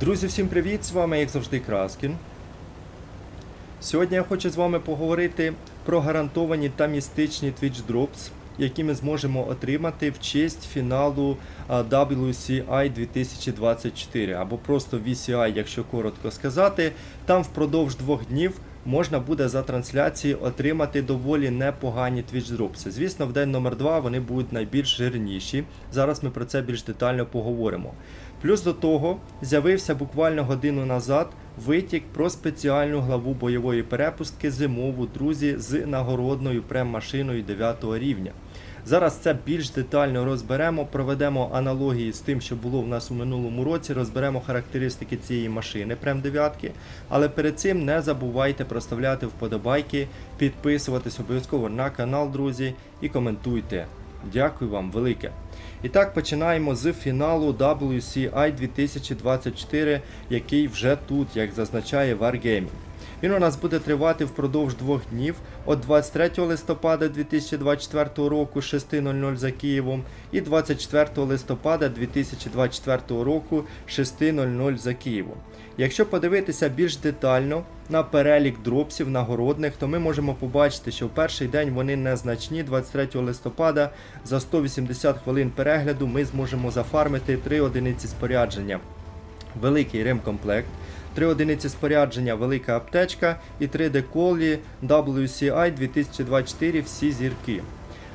Друзі, всім привіт! З вами, як завжди, Краскін. Сьогодні я хочу з вами поговорити про гарантовані та містичні Twitch Drops, які ми зможемо отримати в честь фіналу WCI 2024 або просто VCI, якщо коротко сказати. Там впродовж двох днів можна буде за трансляції отримати доволі непогані Twitch Drops. Звісно, в день номер 2 вони будуть найбільш жирніші. Зараз ми про це більш детально поговоримо. Плюс до того з'явився буквально годину назад витік про спеціальну главу бойової перепустки зимову, друзі, з нагородною прем-машиною 9 рівня. Зараз це більш детально розберемо, проведемо аналогії з тим, що було в нас у минулому році, розберемо характеристики цієї машини прем 9. Але перед цим не забувайте проставляти вподобайки, підписуватись обов'язково на канал, друзі, і коментуйте. Дякую вам велике. І так починаємо з фіналу WCI 2024, який вже тут, як зазначає Wargaming. Він у нас буде тривати впродовж двох днів від 23 листопада 2024 року 6.00 за Києвом і 24 листопада 2024 року 6.00 за Києвом. Якщо подивитися більш детально на перелік дропсів нагородних, то ми можемо побачити, що в перший день вони незначні. 23 листопада за 180 хвилин перегляду ми зможемо зафармити 3 одиниці спорядження. Великий ремкомплект, 3 одиниці спорядження, велика аптечка і 3 деколі WCI 2024 всі зірки.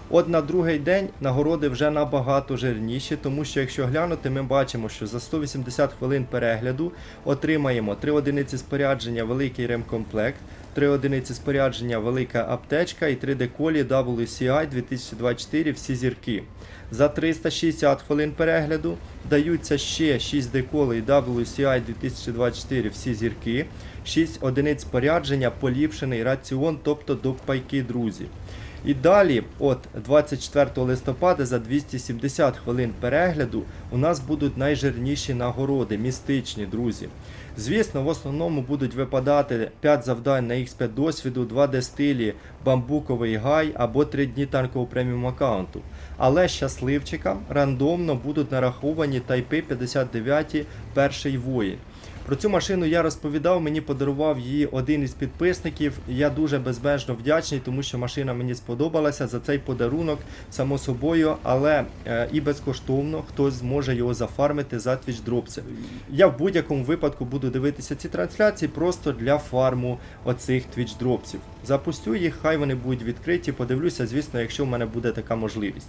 От на другий день нагороди вже набагато жирніші, тому що якщо глянути, ми бачимо, що за 180 хвилин перегляду отримаємо 3 одиниці спорядження, великий ремкомплект, 3 одиниці спорядження, велика аптечка і 3 деколі WCI 2024 всі зірки. За 360 хвилин перегляду даються ще 6 деколей WCI 2024 всі зірки, 6 одиниць спорядження, поліпшений раціон, тобто допайки, друзі. І далі, от 24 листопада, за 270 хвилин перегляду, у нас будуть найжирніші нагороди, містичні, друзі. Звісно, в основному будуть випадати 5 завдань на X5 досвіду, 2D стилі, бамбуковий гай або 3 дні танкового преміум аккаунту. Але щасливчикам рандомно будуть нараховані тайпи 59 перший воїн. Про цю машину я розповідав, мені подарував її один із підписників. Я дуже безмежно вдячний, тому що машина мені сподобалася за цей подарунок, само собою, але е, і безкоштовно хтось зможе його зафармити за Twitch Drops. Я в будь-якому випадку буду дивитися ці трансляції просто для фарму оцих Twitch Dropsів. Запустю їх, хай вони будуть відкриті. Подивлюся, звісно, якщо в мене буде така можливість.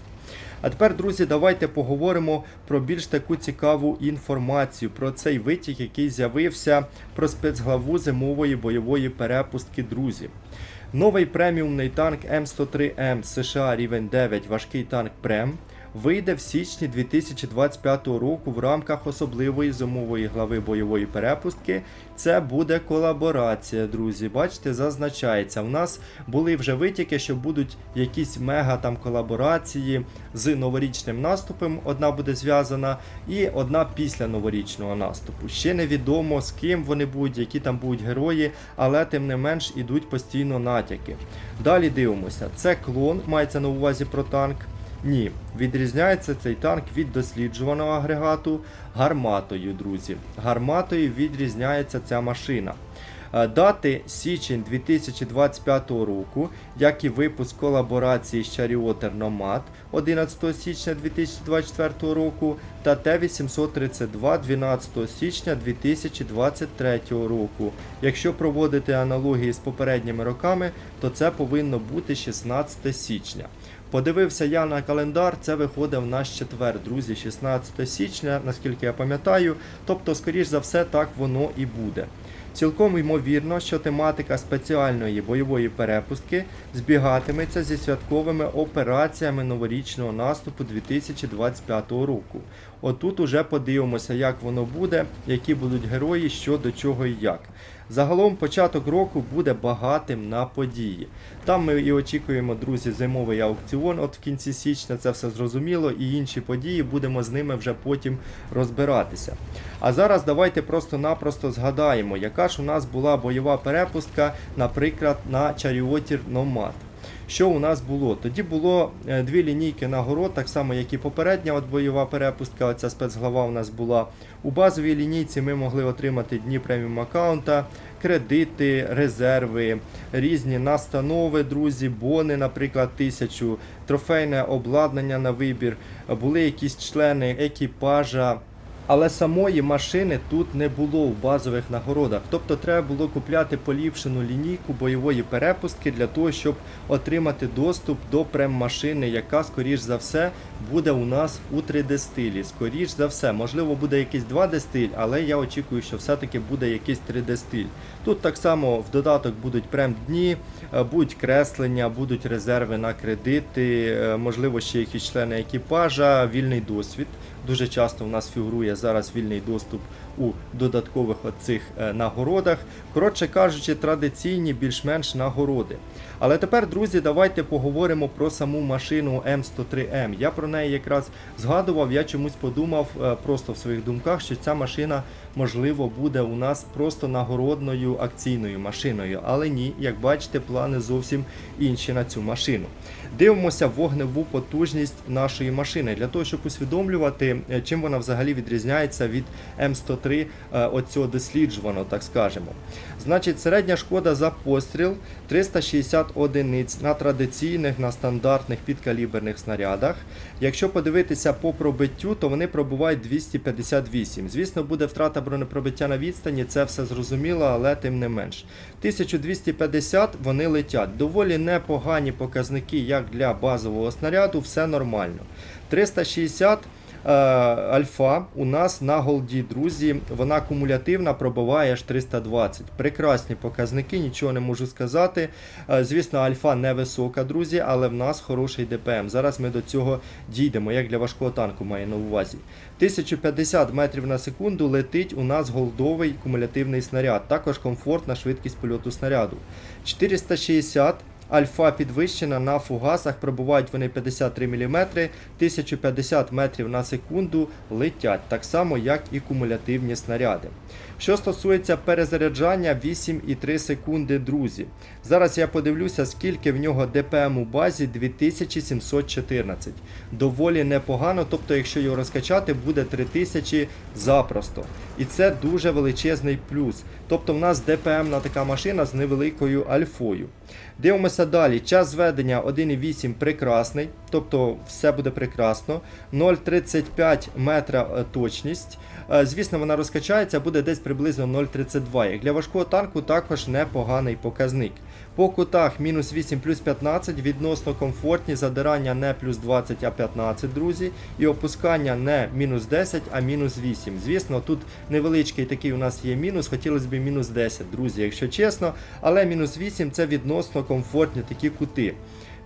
А тепер, друзі, давайте поговоримо про більш таку цікаву інформацію про цей витік, який з'явився про спецглаву зимової бойової перепустки, друзі. Новий преміумний танк М103М США рівень 9 важкий танк Прем вийде в січні 2025 року в рамках особливої зимової глави бойової перепустки. Це буде колаборація, друзі. Бачите, зазначається. У нас були вже витіки, що будуть якісь мега там колаборації з новорічним наступом. Одна буде зв'язана, і одна після новорічного наступу. Ще невідомо з ким вони будуть, які там будуть герої, але тим не менш ідуть постійно натяки. Далі дивимося. Це клон, мається на увазі про танк. Ні, відрізняється цей танк від досліджуваного агрегату гарматою, друзі. Гарматою відрізняється ця машина. Е, Дати січень 2025 року, як і випуск колаборації з Charioter Nomad 11 січня 2024 року та Т-832 12 січня 2023 року. Якщо проводити аналогії з попередніми роками, то це повинно бути 16 січня. Подивився я на календар, це виходить в наш четвер, друзі, 16 січня, наскільки я пам'ятаю. Тобто, скоріш за все, так воно і буде. Цілком ймовірно, що тематика спеціальної бойової перепустки збігатиметься зі святковими операціями новорічного наступу 2025 року. Отут уже подивимося, як воно буде, які будуть герої, що до чого і як. Загалом початок року буде багатим на події. Там ми і очікуємо, друзі, зимовий аукціон от в кінці січня, це все зрозуміло, і інші події будемо з ними вже потім розбиратися. А зараз давайте просто-напросто згадаємо, яка ж у нас була бойова перепустка, наприклад, на чаріотір Nomad. Що у нас було? Тоді було е, дві лінійки нагород, так само, як і попередня от бойова перепустка. Оця спецглава у нас була. У базовій лінійці ми могли отримати дні преміум аккаунта, кредити, резерви, різні настанови, друзі, бони, наприклад, тисячу, трофейне обладнання на вибір, були якісь члени екіпажа. Але самої машини тут не було в базових нагородах. Тобто треба було купляти поліпшену лінійку бойової перепустки для того, щоб отримати доступ до прем-машини, яка, скоріш за все, буде у нас у 3D стилі. Скоріш за все, можливо, буде якийсь 2D стиль, але я очікую, що все-таки буде якийсь 3D стиль. Тут так само в додаток будуть прем-дні, е, будуть креслення, будуть резерви на кредити, е, можливо, ще якісь члени екіпажа, вільний досвід. Дуже часто в нас фігурує зараз вільний доступ у додаткових оцих е, нагородах. Коротше кажучи, традиційні більш-менш нагороди. Але тепер, друзі, давайте поговоримо про саму машину М103М. Я про неї якраз згадував, я чомусь подумав е, просто в своїх думках, що ця машина, можливо, буде у нас просто нагородною акційною машиною. Але ні, як бачите, плани зовсім інші на цю машину. Дивимося вогневу потужність нашої машини для того, щоб усвідомлювати, е, чим вона взагалі відрізняється від М103 е, оцього досліджуваного, так скажемо. Значить, середня шкода за постріл 360 одиниць на традиційних, на стандартних підкаліберних снарядах. Якщо подивитися по пробиттю, то вони пробувають 258. Звісно, буде втрата бронепробиття на відстані, це все зрозуміло, але тим не менш. 1250 вони летять. Доволі непогані показники, як для базового снаряду, все нормально. 360 е, альфа у нас на голді, друзі, вона кумулятивна, пробиває аж 320. Прекрасні показники, нічого не можу сказати. Е, Звісно, альфа невисока, друзі, але в нас хороший ДПМ. Зараз ми до цього дійдемо, як для важкого танку має на увазі. 1050 метрів на секунду летить у нас голдовий кумулятивний снаряд. Також комфортна швидкість польоту снаряду. 460 Альфа підвищена на фугасах, пробувають вони 53 мм, 1050 метрів на секунду летять, так само як і кумулятивні снаряди. Що стосується перезаряджання 8,3 секунди, друзі. Зараз я подивлюся, скільки в нього ДПМ у базі 2714. Доволі непогано, тобто, якщо його розкачати, буде 3000 запросто. І це дуже величезний плюс. Тобто в нас ДПМ на така машина з невеликою альфою. Дивимося далі. Час зведення 1,8 прекрасний, тобто все буде прекрасно. 0,35 метра е, точність. Е, Звісно, вона розкачається, буде десь приблизно 0,32. Як для важкого танку також непоганий показник. По кутах мінус 8 плюс 15, відносно комфортні, задирання не плюс 20, а 15, друзі. І опускання не мінус 10, а мінус 8. Звісно, тут невеличкий такий у нас є мінус, хотілося б мінус 10, друзі, якщо чесно. Але мінус 8 це відносно комфортні такі кути.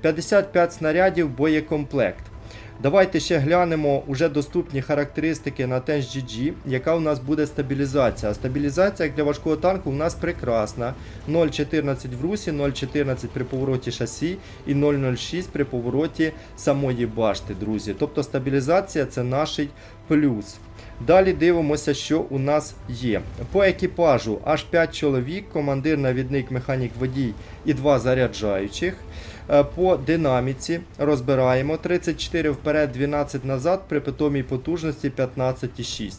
55 снарядів боєкомплект. Давайте ще глянемо уже доступні характеристики на TenGG, яка у нас буде стабілізація. Стабілізація для важкого танку у нас прекрасна. 0,14 в русі, 0,14 при повороті шасі і 0,06 при повороті самої башти, друзі. Тобто стабілізація це наш плюс. Далі дивимося, що у нас є. По екіпажу аж 5 чоловік, командир, навідник, механік, водій і 2 заряджаючих. Е, По динаміці розбираємо 34 вперед, 12 назад при питомій потужності 15,6.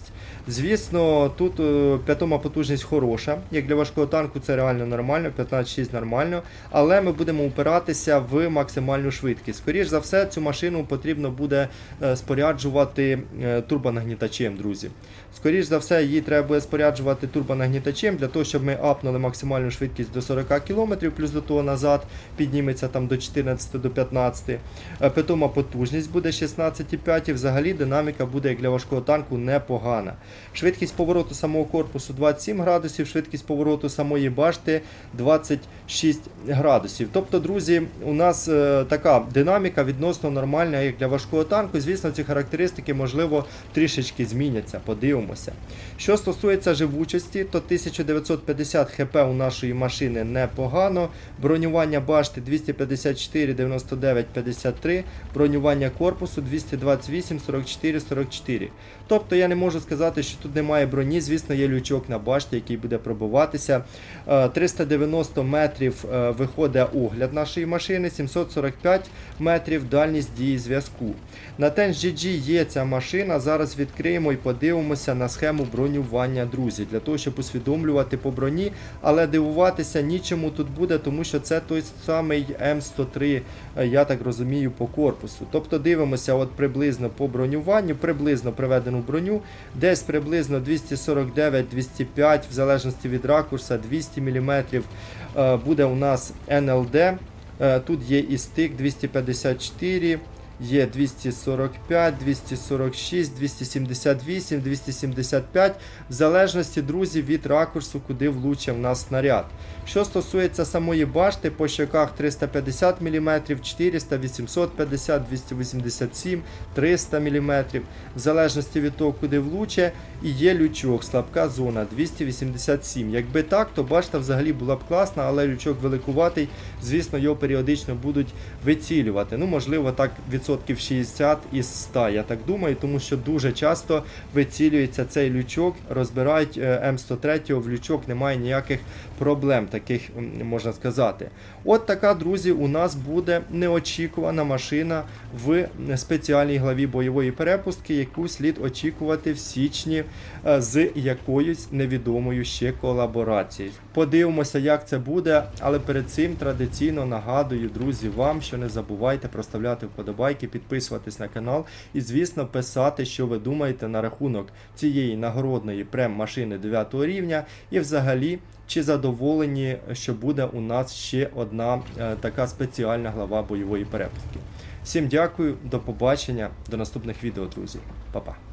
Звісно, тут е, питома потужність хороша. Як для важкого танку це реально нормально, 15,6 нормально. Але ми будемо упиратися в максимальну швидкість. Скоріше за все, цю машину потрібно буде е, споряджувати е, турбонагнітачем, друзі. Скоріше за все, її треба буде споряджувати турбонагнітачем для того, щоб ми апнули максимальну швидкість до 40 км, плюс до того назад підніметься там до 14 до 15. Е, Питома потужність буде 16,5 і взагалі динаміка буде як для важкого танку непогана. Швидкість повороту самого корпусу 27 градусів, швидкість повороту самої башти 26 градусів. Тобто, друзі, у нас е, така динаміка відносно нормальна, як для важкого танку. Звісно, ці характеристики, можливо, трішечки зміняться. Подивимося. Що стосується живучості, то 1950 хп у нашої машини непогано. Бронювання башти 254, 99, 53, бронювання корпусу 228, 44, 44. Тобто я не можу сказати, що тут немає броні. Звісно, є лючок на башті, який буде пробиватися. Е, 390 метрів е, виходить огляд нашої машини, 745 метрів дальність дії зв'язку. На TenGG є ця машина. Зараз відкриємо і подивимося на схему бронювання, друзі, для того, щоб усвідомлювати по броні, але дивуватися нічому тут буде, тому що це той самий М103, е, я так розумію, по корпусу. Тобто дивимося от приблизно по бронюванню, приблизно приведену броню, десь приблизно 249-205, в залежності від ракурса, 200 мм е, буде у нас НЛД. Е, Тут є і стик 254, є 245, 246, 278, 275, в залежності, друзі, від ракурсу, куди влучив в нас снаряд. Що стосується самої башти, по щоках 350 мм, 400, 850, 287, 300 мм, в залежності від того, куди влуче, і є лючок, слабка зона 287. Якби так, то башта взагалі була б класна, але лючок великуватий, звісно, його періодично будуть вицілювати. Ну, можливо, так відсотків 60 із 100, я так думаю, тому що дуже часто вицілюється цей лючок, розбирають е, М103, в лючок немає ніяких проблем, таких можна сказати. От така, друзі, у нас буде неочікувана машина в спеціальній главі бойової перепустки, яку слід очікувати в січні е, з якоюсь невідомою ще колаборацією. Подивимося, як це буде, але перед цим традиційно нагадую, друзі, вам, що не забувайте проставляти вподобайки, підписуватись на канал і, звісно, писати, що ви думаєте на рахунок цієї нагородної прем-машини 9 рівня і взагалі. Чи задоволені, що буде у нас ще одна е, така спеціальна глава бойової перепустки? Всім дякую, до побачення, до наступних відео, друзі. Па-па.